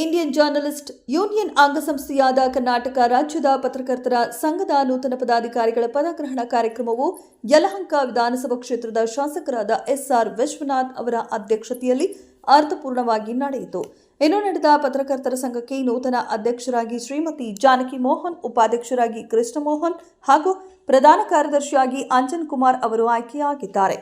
Indian journalist union ಅಂಗಸಂಸ್ಥೆಯಾದ ಕರ್ನಾಟಕ ರಾಜ್ಯದ ಪತ್ರಕರ್ತರ ಸಂಘದ ನೂತನ ಪದಾಧಿಕಾರಿಗಳ ಪದಗ್ರಹಣ ಕಾರ್ಯಕ್ರಮವು ಯಲಹಂಕ ವಿಧಾನಸಭಾ ಕ್ಷೇತ್ರದ ಶಾಸಕರಾದ ಎಸ್ಆರ್ ವಿಶ್ವನಾಥ್ ಅವರ ಅಧ್ಯಕ್ಷತೆಯಲ್ಲಿ ಅರ್ಥಪೂರ್ಣವಾಗಿ ನಡೆಯಿತು. ಇನ್ನು ನಡೆದ ಪತ್ರಕರ್ತರ ಸಂಘಕ್ಕೆ ನೂತನ ಅಧ್ಯಕ್ಷರಾಗಿ ಶ್ರೀಮತಿ ಜಾನಕಿ ಮೋಹನ್, ಉಪಾಧ್ಯಕ್ಷರಾಗಿ ಕೃಷ್ಣಮೋಹನ್ ಹಾಗೂ ಪ್ರಧಾನ ಕಾರ್ಯದರ್ಶಿಯಾಗಿ ಅಂಜನ್ ಕುಮಾರ್ ಅವರು ಆಯ್ಕೆಯಾಗಿದ್ದಾರೆ.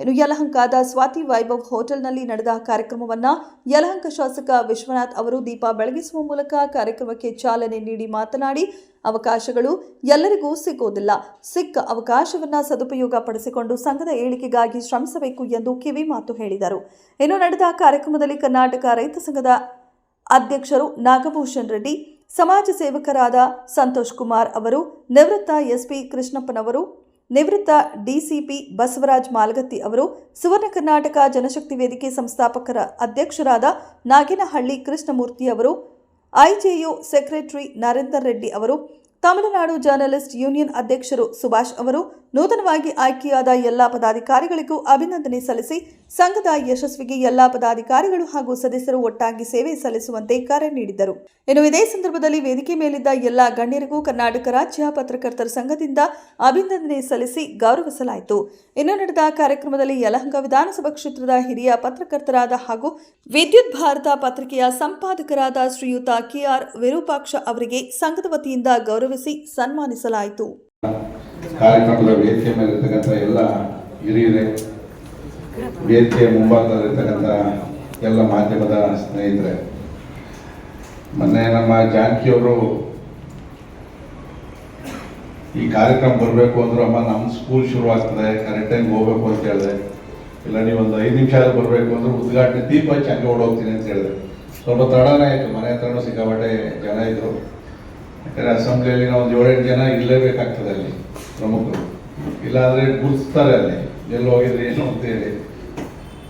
ಇನ್ನು ಯಲಹಂಕದ ಸ್ವಾತಿ ವೈಭವ್ ಹೋಟೆಲ್ನಲ್ಲಿ ನಡೆದ ಕಾರ್ಯಕ್ರಮವನ್ನ ಯಲಹಂಕ ಶಾಸಕ ವಿಶ್ವನಾಥ್ ಅವರು ದೀಪ ಬೆಳಗಿಸುವ ಮೂಲಕ ಕಾರ್ಯಕ್ರಮಕ್ಕೆ ಚಾಲನೆ ನೀಡಿ ಮಾತನಾಡಿ, ಅವಕಾಶಗಳು ಎಲ್ಲರಿಗೂ ಸಿಗೋದಿಲ್ಲ. ಸಿಕ್ಕ ಅವಕಾಶವನ್ನ ಸದುಪಯೋಗ ಪಡಿಸಿಕೊಂಡು ಸಂಘದ ಏಳಿಗೆಗಾಗಿ ಶ್ರಮಿಸಬೇಕು ಎಂದು ಕಿವಿ ಮಾತು ಹೇಳಿದರು. ಇನ್ನು ನಡೆದ ಕಾರ್ಯಕ್ರಮದಲ್ಲಿ ಕರ್ನಾಟಕ ರೈತ ಸಂಘದ ಅಧ್ಯಕ್ಷರು ನಾಗಭೂಷಣ್ ರೆಡ್ಡಿ, ಸಮಾಜ ಸೇವಕರಾದ ಸಂತೋಷ್ ಕುಮಾರ್ ಅವರು, ನಿವೃತ್ತ ಎಸ್ಪಿ ಕೃಷ್ಣಪ್ಪನವರು ನಿವೃತ್ತ ಡಿಸಿಪಿ ಬಸವರಾಜ್ ಮಾಲ್ಗತ್ತಿ ಅವರು ಸುವರ್ಣ ಕರ್ನಾಟಕ ಜನಶಕ್ತಿ ವೇದಿಕೆ ಸಂಸ್ಥಾಪಕರ ಅಧ್ಯಕ್ಷರಾದ ನಾಗಿನಹಳ್ಳಿ ಕೃಷ್ಣಮೂರ್ತಿ ಅವರು, ಐಜೆಯು ಸೆಕ್ರೆಟರಿ ನರೇಂದರ್ ರೆಡ್ಡಿ ಅವರು ತಮಿಳುನಾಡು ಜರ್ನಲಿಸ್ಟ್ ಯೂನಿಯನ್ ಅಧ್ಯಕ್ಷರು ಸುಭಾಷ್ ಅವರು ನೂತನವಾಗಿ ಆಯ್ಕೆಯಾದ ಎಲ್ಲ ಪದಾಧಿಕಾರಿಗಳಿಗೂ ಅಭಿನಂದನೆ ಸಲ್ಲಿಸಿ, ಸಂಘದ ಯಶಸ್ವಿಗೆ ಎಲ್ಲ ಪದಾಧಿಕಾರಿಗಳು ಹಾಗೂ ಸದಸ್ಯರು ಒಟ್ಟಾಗಿ ಸೇವೆ ಸಲ್ಲಿಸುವಂತೆ ಕರೆ ನೀಡಿದರು ಇನ್ನು ಇದೇ ಸಂದರ್ಭದಲ್ಲಿ ವೇದಿಕೆ ಮೇಲಿದ್ದ ಎಲ್ಲ ಗಣ್ಯರಿಗೂ ಕರ್ನಾಟಕ ರಾಜ್ಯ ಪತ್ರಕರ್ತರ ಸಂಘದಿಂದ ಅಭಿನಂದನೆ ಸಲ್ಲಿಸಿ ಗೌರವಿಸಲಾಯಿತು. ಇನ್ನು ನಡೆದ ಕಾರ್ಯಕ್ರಮದಲ್ಲಿ ಯಲಹಂಕ ವಿಧಾನಸಭಾ ಕ್ಷೇತ್ರದ ಹಿರಿಯ ಪತ್ರಕರ್ತರಾದ ಹಾಗೂ ವಿದ್ಯುತ್ ಭಾರತ ಪತ್ರಿಕೆಯ ಸಂಪಾದಕರಾದ ಶ್ರೀಯುತ ಕೆಆರ್ ವಿರೂಪಾಕ್ಷ ಅವರಿಗೆ ಸಂಘದ ವತಿಯಿಂದ ಗೌರವಿಸಿ ಸನ್ಮಾನಿಸಲಾಯಿತು. ಕಾರ್ಯಕ್ರಮದ ವೇದಿಕೆ ಎಲ್ಲ ಹಿರಿಯರೇ, ವೇದಿಕೆಯ ಮುಂಭಾಗದಲ್ಲಿರ್ತಕ್ಕಂಥ ಎಲ್ಲ ಮಾಧ್ಯಮದ ಸ್ನೇಹಿತರೆ, ಮೊನ್ನೆ ನಮ್ಮ ಜಾನಕಿಯವರು ಈ ಕಾರ್ಯಕ್ರಮ ಬರಬೇಕು ಅಂದ್ರೆ ಅಮ್ಮ ನಮ್ಮ ಸ್ಕೂಲ್ ಶುರು ಆಗ್ತದೆ ಕರೆಕ್ಟ್ ಟೈಮ್ ಹೋಗ್ಬೇಕು ಅಂತ ಹೇಳಿದೆ. ಇಲ್ಲ, ನೀವು ಒಂದು ಐದು ನಿಮಿಷ ಬರಬೇಕು ಅಂದ್ರೆ ಉದ್ಘಾಟನೆ, ದೀಪ ಹಚ್ಚಿ ಓಡೋಗ್ತೀನಿ ಅಂತ ಹೇಳಿದೆ. ಸ್ವಲ್ಪ ತಡನೇ ಆಯಿತು, ಮನೆ ಹತ್ರನೂ ಸಿಕ್ಕಾಪಟ್ಟೆ ಜನ ಇದ್ರು. ಯಾಕಂದರೆ ಅಸೆಂಬ್ಲಿಯಲ್ಲಿ ನಾವು ಒಂದು ಏಳೆಂಟು ಜನ ಇರಲೇಬೇಕಾಗ್ತದೆ ಅಲ್ಲಿ ಪ್ರಮುಖರು. ಇಲ್ಲಾಂದರೆ ಗುರುತಿಸ್ತಾರೆ ಅಲ್ಲಿ, ಎಲ್ಲಿ ಹೋಗಿದ್ರೆ, ಏನು ಅಂತೇಳಿ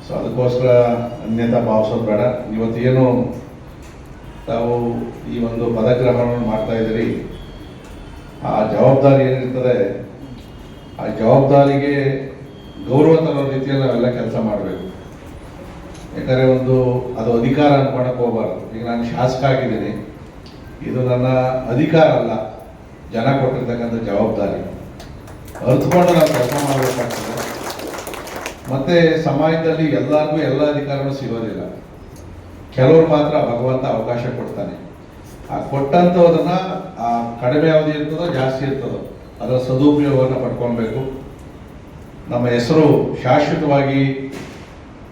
ಸೊ ಅದಕ್ಕೋಸ್ಕರ ಅನ್ಯತಾ ಭಾವಿಸೋದು ಬೇಡ. ಇವತ್ತು ಏನು ತಾವು ಈ ಒಂದು ಪದಗ್ರಹಣವನ್ನು ಮಾಡ್ತಾ ಇದ್ದೀರಿ. ಆ ಜವಾಬ್ದಾರಿ ಏನಿರ್ತದೆ? ಆ ಜವಾಬ್ದಾರಿಗೆ ಗೌರವ ತರೋ ರೀತಿಯಲ್ಲಿ ನಾವೆಲ್ಲ ಕೆಲಸ ಮಾಡಬೇಕು. ಯಾಕಂದರೆ ಒಂದು, ಅದು ಅಧಿಕಾರ ಅನ್ಕೊಳಕ್ಕೆ ಹೋಗಬಾರ್ದು. ಈಗ ನಾನು ಶಾಸಕ ಆಗಿದ್ದೀನಿ. ಇದು ನನ್ನ ಅಧಿಕಾರ ಅಲ್ಲ. ಜನ ಕೊಟ್ಟಿರ್ತಕ್ಕಂಥ ಜವಾಬ್ದಾರಿ. ಅರ್ಥಕೊಂಡು ನಾವು ಕೆಲಸ ಮಾಡಬೇಕಾಗ್ತದೆ. ಮತ್ತೆ ಸಮಾಜದಲ್ಲಿ ಎಲ್ಲರಿಗೂ ಎಲ್ಲ ಅಧಿಕಾರನೂ ಸಿಗೋದಿಲ್ಲ. ಕೆಲವರು ಮಾತ್ರ ಭಗವಂತ ಅವಕಾಶ ಕೊಡ್ತಾನೆ. ಆ ಕೊಟ್ಟಂಥದನ್ನು ಆ ಕಡಿಮೆ ಅವಧಿ ಇರ್ತದೋ, ಜಾಸ್ತಿ ಇರ್ತದೋ, ಅದರ ಸದುಪಯೋಗವನ್ನು ಪಡ್ಕೊಳ್ಬೇಕು. ನಮ್ಮ ಹೆಸರು ಶಾಶ್ವತವಾಗಿ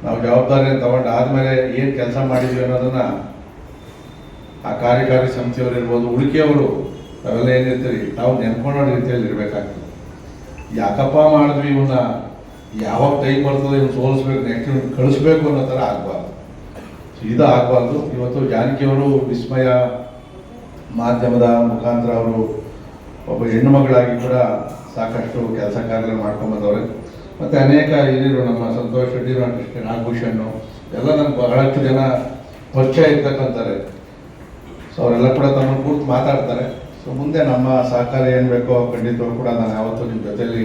ನಾವು ಜವಾಬ್ದಾರಿಯನ್ನು ತಗೊಂಡು ಆದಮೇಲೆ ಏನು ಕೆಲಸ ಮಾಡಿದ್ವಿ ಅನ್ನೋದನ್ನ ಆ ಕಾರ್ಯಕಾರಿ ಸಮಿತಿಯವರು ಇರ್ಬೋದು ಉಳಿಕೆಯವರು ತಾವೆಲ್ಲ ಏನಿರ್ತೀರಿ ತಾವು ನೆನ್ಕೊಳ್ಳೋ ರೀತಿಯಲ್ಲಿ ಇರಬೇಕಾಗ್ತದೆ. ಯಾಕಪ್ಪ ಮಾಡಿದ್ವಿ ಇವನ್ನ ಯಾವಾಗ ಟೈಮ್ ಬರ್ತದೆ ಇವ್ನು ಸೋಲಿಸ್ಬೇಕು ನೆಕ್ಸ್ಟ್ ಇವ್ನು ಕಳಿಸ್ಬೇಕು ಅನ್ನೋ ಥರ ಆಗಬಾರ್ದು. ಇದು ಆಗಬಾರ್ದು. ಇವತ್ತು ಜಾನಕಿಯವರು ವಿಸ್ಮಯ ಮಾಧ್ಯಮದ ಮುಖಾಂತರ ಅವರು ಒಬ್ಬ ಹೆಣ್ಣು ಮಗಳಾಗಿ ಕೂಡ ಸಾಕಷ್ಟು ಕೆಲಸ ಕಾರ್ಯಗಳು ಮಾಡ್ಕೊಂಬಂದವ್ರೆ ಮತ್ತು ಅನೇಕ ಹಿರಿಯರು, ನಮ್ಮ ಸಂತೋಷ್ ರೆಡ್ಡಿ ನಾಗಭೂಷಣ್ಣು ಎಲ್ಲ ನಮ್ಗೆ ಬಹಳಷ್ಟು ಜನ ಪರಿಚಯ ಇರ್ತಕ್ಕಂತಾರೆ ಸೊ ಅವರೆಲ್ಲ ಕೂಡ ತಮ್ಮನ್ನು ಕೂತು ಮಾತಾಡ್ತಾರೆ. ಸೊ ಮುಂದೆ ನಮ್ಮ ಸಹಕಾರ ಏನು ಬೇಕೋ ಖಂಡಿತವಾಗಿ ಕೂಡ ನಾನು ಯಾವತ್ತೂ ನಿಮ್ಮ ಜೊತೆಯಲ್ಲಿ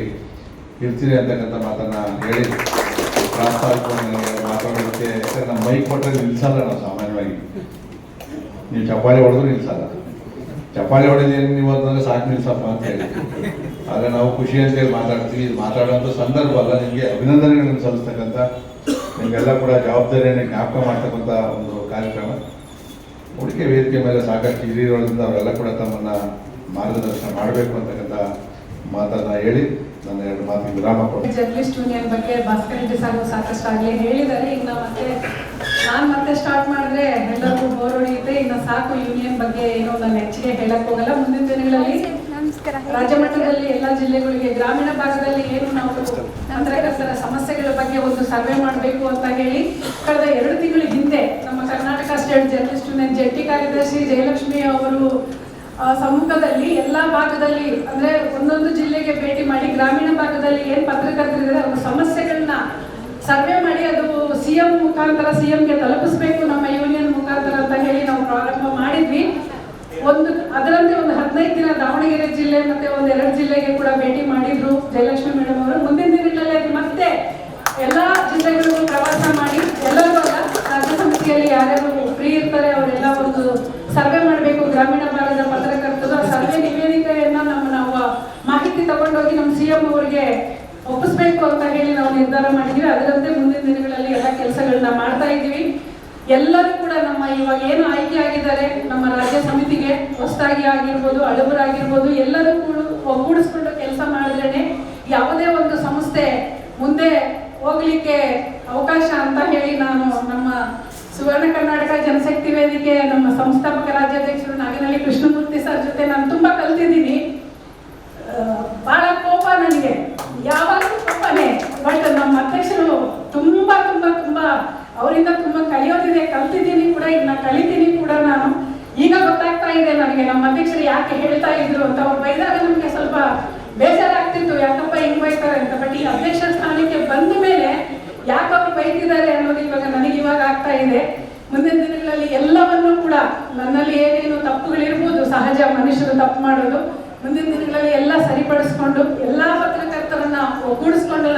ಇರ್ತೀನಿ ಅಂತಕ್ಕಂಥ ಮಾತನ್ನ ಹೇಳಿ. ಮಾತಾಡೋದಕ್ಕೆ ನಮ್ಮ ಮೈಕ್ ಕೊಟ್ಟರೆ ನಿಲ್ಸಲ್ಲ ನಾವು ಸಾಮಾನ್ಯವಾಗಿ. ನೀವು ಚಪ್ಪಾಳಿ ಹೊಡೆದ್ರು ನಿಲ್ಸಲ್ಲ. ಚಪ್ಪಾಳಿ ಹೊಡೆದೇನು ನೀವು ಅಂತಂದ್ರೆ ಸಾಕು ನಿಲ್ಸಪ್ಪ ಅಂತ ಹೇಳಿ. ಆಗ ನಾವು ಖುಷಿ ಅಂತೇಳಿ ಮಾತಾಡ್ತೀವಿ. ಇದು ಮಾತಾಡುವಂಥ ಸಂದರ್ಭ ಅಲ್ಲ, ನಿಮಗೆ ಅಭಿನಂದನೆಗಳನ್ನು ಸಲ್ಲಿಸ್ತಕ್ಕಂಥ ನಿಮಗೆಲ್ಲ ಕೂಡ ಜವಾಬ್ದಾರಿಯನ್ನು ಜ್ಞಾಪಕ ಮಾಡ್ತಕ್ಕಂಥ ಒಂದು ಕಾರ್ಯಕ್ರಮ. ಹೂಡಿಕೆ ವೇದಿಕೆ ಮೇಲೆ ಸಾಕಷ್ಟು ಹಿರಿಯರೊಳಗಿಂದ ಅವರೆಲ್ಲ ಕೂಡ ತಮ್ಮನ್ನ ಮಾರ್ಗದರ್ಶನ ಮಾಡಬೇಕು ಅಂತಕ್ಕಂಥ ಮಾತನ್ನ ಹೇಳಿ ನನ್ನ ಎರಡು ಮಾತಿಗೆ ವಿರಾಮ ಕೊಡ್ತೀನಿ. ಜರ್ನಲಿಸ್ಟ್ ಯೂನಿಯನ್ ಬಗ್ಗೆ ಭಾಸ್ಕರ್ ರೆಡ್ಡಿ ಸಾರ್ ಸಾಕಷ್ಟು ಆಗಲಿ ಹೇಳಿದ್ದಾರೆ. ಈಗ ನಾವು ಮತ್ತೆ ನಾನು ಮತ್ತೆ ಸ್ಟಾರ್ಟ್ ಮಾಡಿದ್ರೆ ಎಲ್ಲರಿಗೂ ಬೋರ್ ಹೊಡೆಯುತ್ತೆ. ಇನ್ನು ಸಾಕು ಯೂನಿಯನ್ ಬಗ್ಗೆ ಏನೋ ನಾನು ಹೆಚ್ಚಿಗೆ ಹೇಳಕ್ ಹೋಗಲ್ಲ. ಮುಂದಿನ ದಿನಗಳಲ್ಲಿ ನಮಸ್ಕಾರ. ರಾಜ್ಯ ಮಟ್ಟದಲ್ಲಿ ಎಲ್ಲ ಜಿಲ್ಲೆಗಳಿಗೆ ಗ್ರಾಮೀಣ ಭಾಗದಲ್ಲಿ ಏನು ನಾವು ಪತ್ರಕರ್ತರ ಸಮಸ್ಯೆಗಳ ಬಗ್ಗೆ ಒಂದು ಸರ್ವೆ ಮಾಡಬೇಕು ಅಂತ ಹೇಳಿ ಕಳೆದ ಎರಡು ತಿಂಗಳ ಕರ್ನಾಟಕ ಸ್ಟೇಟ್ ಜರ್ನಲಿಸ್ಟ್ ಜಂಟಿ ಕಾರ್ಯದರ್ಶಿ ಜಯಲಕ್ಷ್ಮಿ ಅವರು ಸಮ್ಮುಖದಲ್ಲಿ ಎಲ್ಲ ಭಾಗದಲ್ಲಿ, ಅಂದ್ರೆ ಒಂದೊಂದು ಜಿಲ್ಲೆಗೆ ಭೇಟಿ ಮಾಡಿ ಗ್ರಾಮೀಣ ಭಾಗದಲ್ಲಿ ಏನ್ ಪತ್ರಕರ್ತರಿದ್ದಾರೆ, ಅವ್ರ ಸಮಸ್ಯೆಗಳನ್ನ ಸರ್ವೆ ಮಾಡಿ ಅದು ಸಿ ಎಂ ಮುಖಾಂತರ ಸಿ ಎಂಗೆ ತಲುಪಿಸ್ಬೇಕು, ನಮ್ಮ ಯೂನಿಯನ್ ಮುಖಾಂತರ ಅಂತ ಹೇಳಿ ನಾವು ಪ್ರಾರಂಭ ಮಾಡಿದ್ವಿ. ಒಂದು, ಅದರಂತೆ ಒಂದು ಹದಿನೈದು ದಿನ ದಾವಣಗೆರೆ ಜಿಲ್ಲೆ ಮತ್ತೆ ಒಂದು ಎರಡು ಜಿಲ್ಲೆಗೆ ಕೂಡ ಭೇಟಿ ಮಾಡಿದ್ರು ಜಯಲಕ್ಷ್ಮಿ ಮೇಡಮ್ ಅವರು. ಮುಂದಿನ ದಿನಗಳಲ್ಲಿ ಮತ್ತೆ ಎಲ್ಲಾ ಜಿಲ್ಲೆಗಳಿಗೂ ಪ್ರವಾಸ ಮಾಡಿ, ಎಲ್ಲರೂ ರಾಜ್ಯ ಸಮಿತಿಯಲ್ಲಿ ಯಾರ್ಯಾರು ಫ್ರೀ ಇರ್ತಾರೆ ಅವರೆಲ್ಲ ಒಂದು ಸರ್ವೆ ಮಾಡಬೇಕು ಗ್ರಾಮೀಣ ಭಾಗದ ಪತ್ರಕರ್ತರು ಸರ್ವೆ ನಿವೇದಿಕೆಯನ್ನ ನಮ್ಮ ನಾವು ಮಾಹಿತಿ ತಗೊಂಡೋಗಿ ನಮ್ಮ ಸಿ ಎಂ ಅವರಿಗೆ ಒಪ್ಪಿಸ್ಬೇಕು ಅಂತ ಹೇಳಿ ನಾವು ನಿರ್ಧಾರ ಮಾಡಿದ್ವಿ. ಅದರಂತೆ ಮುಂದಿನ ದಿನಗಳಲ್ಲಿ ಎಲ್ಲ ಕೆಲಸಗಳನ್ನ ಮಾಡ್ತಾ ಇದ್ದೀವಿ. ಎಲ್ಲರೂ ಕೂಡ ನಮ್ಮ ಇವಾಗ ಏನು ಆಯ್ಕೆ ಆಗಿದ್ದಾರೆ, ನಮ್ಮ ರಾಜ್ಯ ಸಮಿತಿಗೆ ಹೊಸದಾಗಿ ಆಗಿರ್ಬೋದು, ಹಳಬರಾಗಿರ್ಬೋದು, ಎಲ್ಲರೂ ಕೂಡ ಒಗ್ಗೂಡಿಸ್ಕೊಂಡು ಕೆಲಸ ಮಾಡಿದ್ರೇನೆ ಯಾವುದೇ ಒಂದು ಸಂಸ್ಥೆ ಮುಂದೆ ಹೋಗ್ಲಿಕ್ಕೆ ಅವಕಾಶ ಅಂತ ಹೇಳಿ ನಾನು ನಮ್ಮ ಸುವರ್ಣ ಕರ್ನಾಟಕ ಜನಶಕ್ತಿ ವೇದಿಕೆ ನಮ್ಮ ಸಂಸ್ಥಾಪಕ ಕಲ್ತಿದ್ದೀನಿ ಕೂಡ ಇದನ್ನ ಕಲಿತೀನಿ ಕೂಡ ನಾನು. ಈಗ ಗೊತ್ತಾಗ್ತಾ ಇದೆ ನನಗೆ ನಮ್ಮ ಅಧ್ಯಕ್ಷರು ಯಾಕೆ ಹೇಳ್ತಾ ಇದ್ರು ಅಂತ. ಅವ್ರು ಬೈದಾಗ ನಮಗೆ ಸ್ವಲ್ಪ ಬೇಜಾರಾಗ್ತಿತ್ತು ಯಾಕಪ್ಪ ಹಿಂಗ್ ಬೈತಾರೆ ಅಂತ. ಬಟ್ ಈ ಅಧ್ಯಕ್ಷ ಸ್ಥಾನಕ್ಕೆ ಬಂದ ಮೇಲೆ ಯಾಕವ್ರು ಬೈತಿದ್ದಾರೆ ಅನ್ನೋದು ಇವಾಗ ನನಗೆ ಇವಾಗ ಆಗ್ತಾ ಇದೆ. ಮುಂದಿನ ದಿನಗಳಲ್ಲಿ ಎಲ್ಲವನ್ನೂ ಕೂಡ ನನ್ನಲ್ಲಿ ಏನೇನು ತಪ್ಪುಗಳಿರ್ಬೋದು, ಸಹಜ ಮನುಷ್ಯರು ತಪ್ಪು ಮಾಡೋದು, ಮುಂದಿನ ದಿನಗಳಲ್ಲಿ ಎಲ್ಲ ಸರಿಪಡಿಸ್ಕೊಂಡು, ಎಲ್ಲ ಪತ್ರಕರ್ತರನ್ನ ಒಗ್ಗೂಡಿಸ್ಕೊಂಡು